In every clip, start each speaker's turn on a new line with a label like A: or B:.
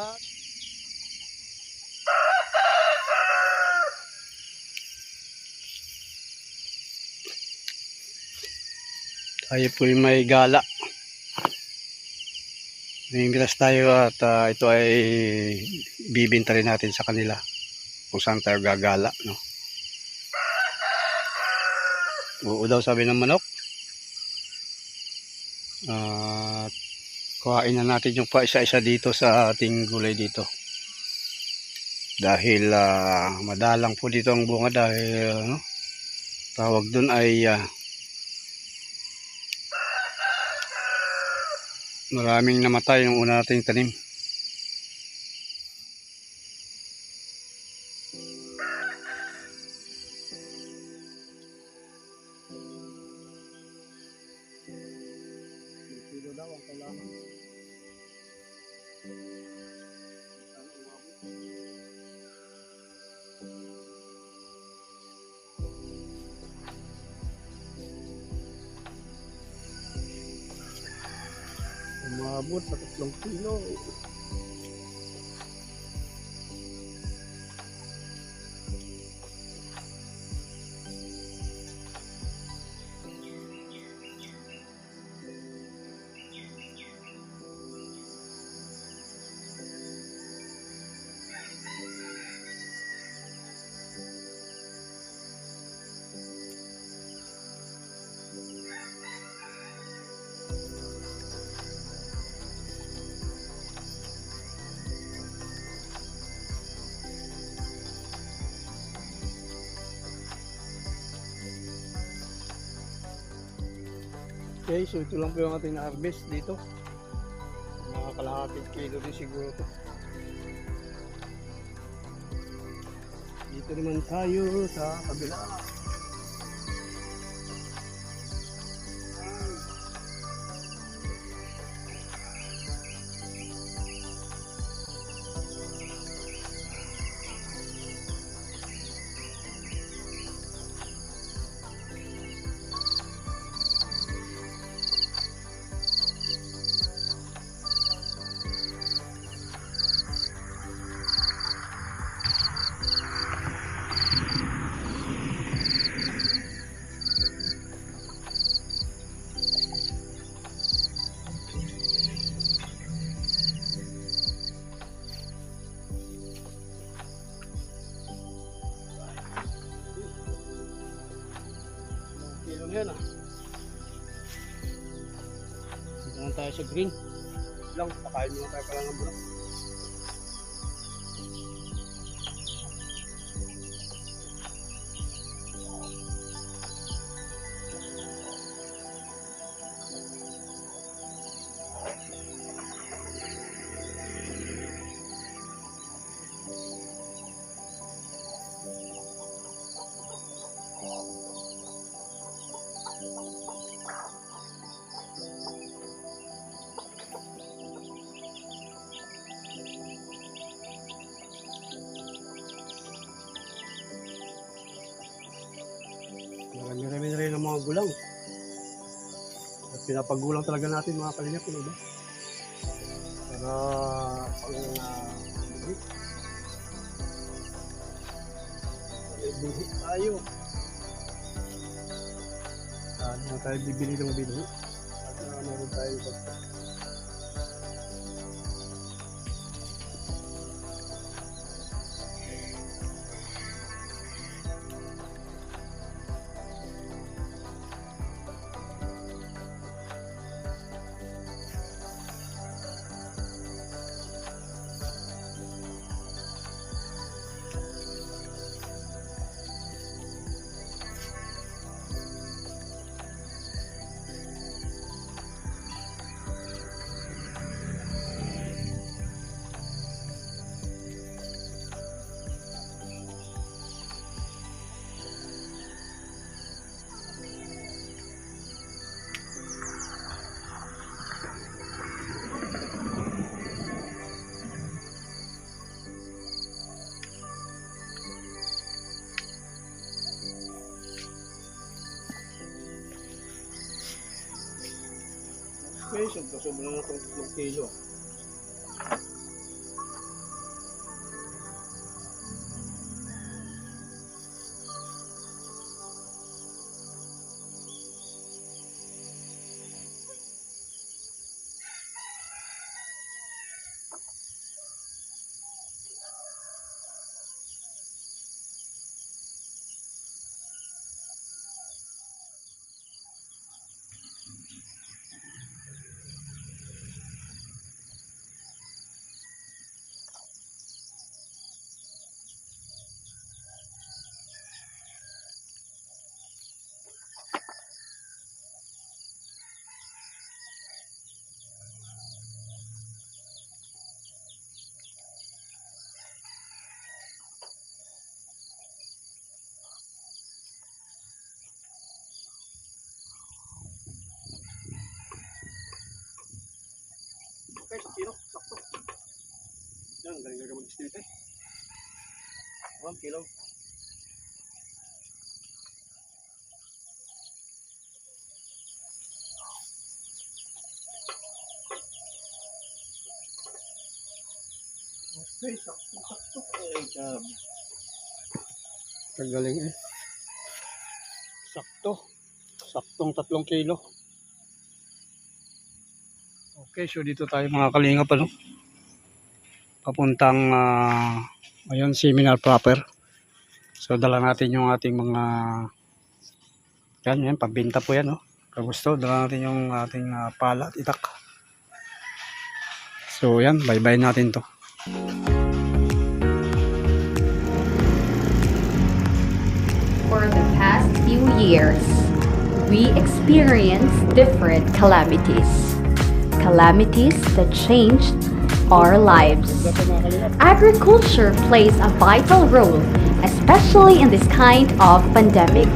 A: Salamat. Tayo po may gala. Nangingilas tayo at ah, ito ay bibinta rin natin sa kanila kung saan tayo gagala. No? Oo daw sabi ng manok. At kuhain na natin yung pa isa-isa dito sa ating gulay dito. Dahil ah, madalang po dito ang bunga dahil ano, tawag dun ay ah, maraming namatay yung una nating tanim. Umabot sa tatlong kilo. Okay, so ito lang po yung ating na-harvest dito. Mga kalahating kilo din siguro to. Dito naman tayo sa kabila. Green. Lang, pakain muna tayo pala ng bulak. Gulang. At pinapagulang talaga natin mga kalingap yun, ba? Para pang uh, buhit. May buhit tayo. Saan na tayo bibili ng binuhit? At uh, meron tayo ito. Okay, sobra-sobra na itong 3 kilo. Yan, galing talaga mag-estimate eh. One kilo. Okay, sakto, sakto. Ay, grabe. Kagaling eh. Sakto. Saktong tatlong kilo. Okay, so dito tayo mga kalinga pa no. Papuntang ah, ayun, seminar proper. So dala natin yung ating mga yan, yan, pambinta po yan no. Kagusto, dala natin yung ating ah, pala at itak. So yan, bye-bye natin to.
B: For the past few years, we experienced different calamities. Calamities that changed our lives. Agriculture plays a vital role, especially in this kind of pandemic.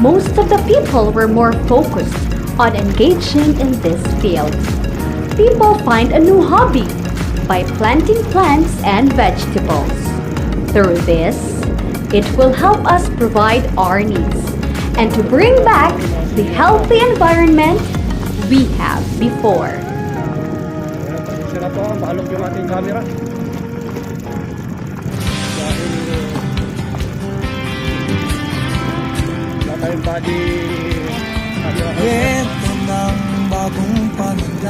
B: Most of the people were more focused on engaging in this field. People find a new hobby by planting plants and vegetables. Through this, it will help us provide our needs and to bring back the healthy environment we have before.
A: Po, mahalog yung ating camera. Dahil wala tayong body camera.
C: Ng bagong pananaw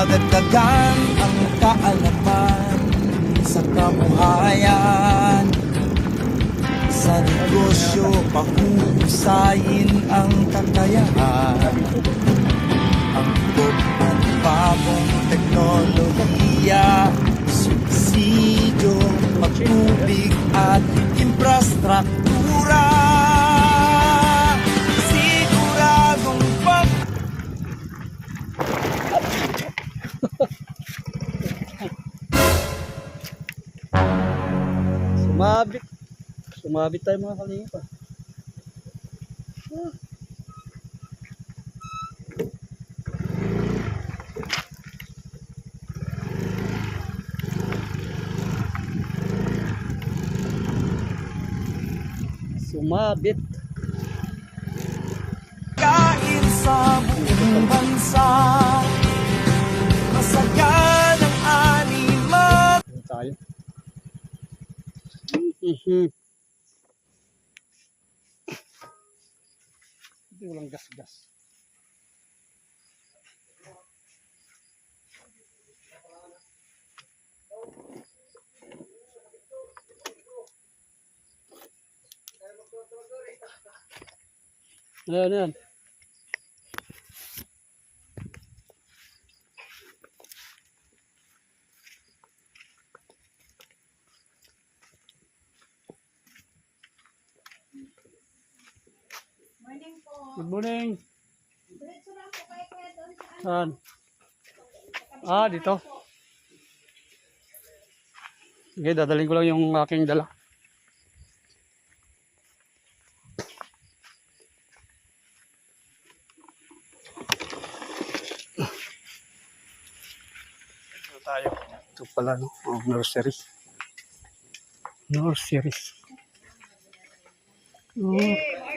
C: Dadagdagan ang kaalaman sa kabuhayan sa negosyo, pahuhusayin ang kakayahan. Ang at bagong teknolohiya Subsidyo, pagtubig at infrastruktura
A: Sumabit tayo mga kalinga pa. Ah. Sumabit.
C: kain sa buong bansa Masagan ang animal
A: Ano tayo? Mhm. Walang gas-gas. Ayan, ayan. Good morning. Saan? Ah, dito. Sige, dadaling ko lang yung aking dala. Ito tayo. Ito pala, no? Oh, nursery. Nursery. Oh.
D: Here.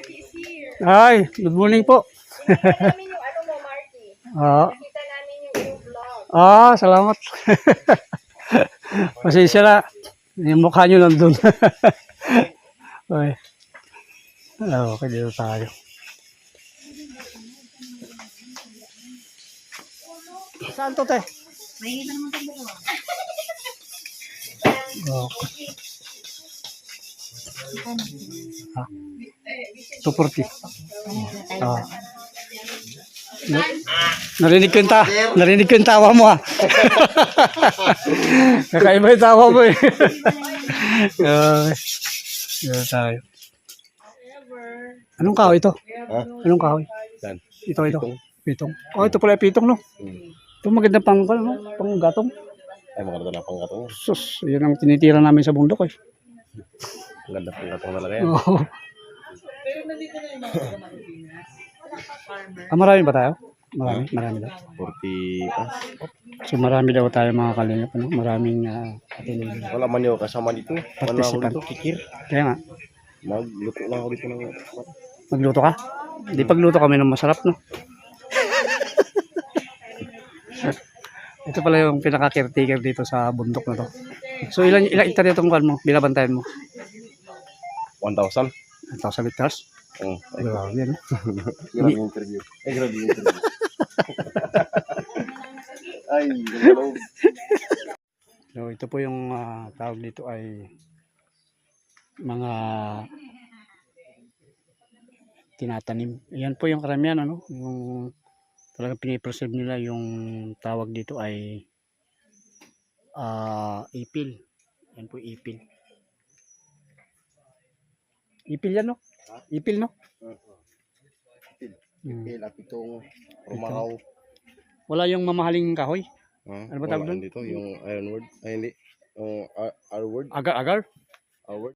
A: Ay, good morning po.
D: Nakita namin yung ano mo, Marty.
A: Ah,
D: Nakita namin yung iyong vlog.
A: ah salamat. Pasensya na. Yung mukha nyo nandun. okay. Ah, okay, dito tayo. Saan to, te? Okay. Ha? 240. Ah. Na- narinig ko yung ta narinig ko yung tawa mo ah. Kakaiba yung tawa mo eh. okay. Dito tayo. Anong kahoy ito? Anong kahoy?
E: Saan?
A: Ito, ito. Pitong. Oh, ito pala pitong, no? Ito maganda pang, ano, pang gatong.
E: Ay, maganda na pang gatong.
A: Sus, yun ang tinitira namin sa bundok, eh.
E: Maganda pang gatong talaga yan.
A: Oo. Ah, marami ba tayo? Marami, marami daw.
E: 40, ah,
A: So marami daw tayo mga kalingap, ano? Maraming uh, katinig.
E: wala man yung kasama dito. Wala ako
A: Participant.
E: dito, kikir.
A: Kaya nga,
E: Magluto lang ako dito ng
A: magluto ka? Hindi pagluto kami ng masarap, no? Ito pala yung pinaka-caretaker dito sa bundok na to. So ilan ilang hektarya itong kuwan mo? Binabantayan mo?
E: 1,000.
A: 1,000 hectares?
E: Oo. Ay,
A: Grabe, no?
E: grabe yung interview. Ay, grabe yung interview. Ay, galaw.
A: So ito po yung ah, tawag dito ay mga tinatanim. Yan po yung karamihan ano, yung talagang pinipreserve nila yung tawag dito ay ah ipil. Yan po ipil. Ipil yan no? Ipil no? Hmm.
E: Pilap itong rumakaw.
A: Wala yung mamahaling kahoy.
E: Ha?
A: Ano ba tawag doon?
E: Dito, yung iron word. Ay, hindi. Yung R, R word.
A: Agar-agar.
E: R word.